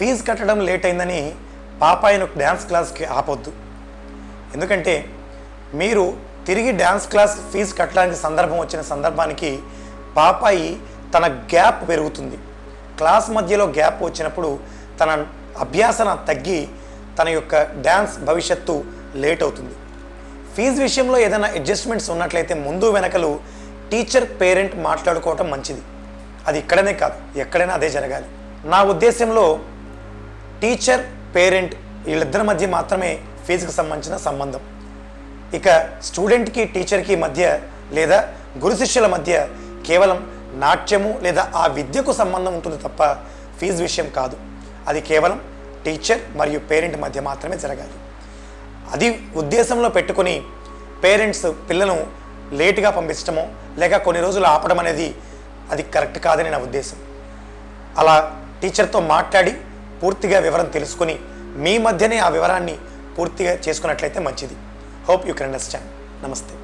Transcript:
Fee కట్టడం late అయిందని పాపాయిను dance క్లాస్కి ఆపొద్దు. ఎందుకంటే మీరు తిరిగి డ్యాన్స్ క్లాస్ ఫీజు కట్టడానికి సందర్భం వచ్చిన సందర్భానికి పాపాయి తన గ్యాప్ పెరుగుతుంది. క్లాస్ మధ్యలో గ్యాప్ వచ్చినప్పుడు తన అభ్యాసన తగ్గి తన యొక్క డ్యాన్స్ భవిష్యత్తు లేట్ అవుతుంది. ఫీజు విషయంలో ఏదైనా అడ్జస్ట్మెంట్స్ ఉన్నట్లయితే ముందు వెనకలు టీచర్ పేరెంట్ మాట్లాడుకోవటం మంచిది. అది ఇక్కడనే కాదు ఎక్కడైనా అదే జరగాలి. నా ఉద్దేశంలో టీచర్ పేరెంట్ వీళ్ళిద్దరి మధ్య మాత్రమే ఫీజుకి సంబంధించిన సంబంధం. ఇక స్టూడెంట్కి టీచర్కి మధ్య లేదా గురు శిష్యుల మధ్య కేవలం నాట్యము లేదా ఆ విద్యకు సంబంధం ఉంటుంది తప్ప ఫీజు విషయం కాదు. అది కేవలం టీచర్ మరియు పేరెంట్ మధ్య మాత్రమే జరగాలి. అది ఉద్దేశంలో పెట్టుకొని పేరెంట్స్ పిల్లలను లేటుగా పంపించడమో లేక కొన్ని రోజులు ఆపడం అనేది అది కరెక్ట్ కాదని నా ఉద్దేశం. అలా టీచర్తో మాట్లాడి పూర్తిగా వివరం తెలుసుకొని మీ మధ్యనే ఆ వివరాన్ని పూర్తిగా చేసుకున్నట్లయితే మంచిది. హోప్ యూ కెన్ అండర్స్టాండ్ నమస్తే.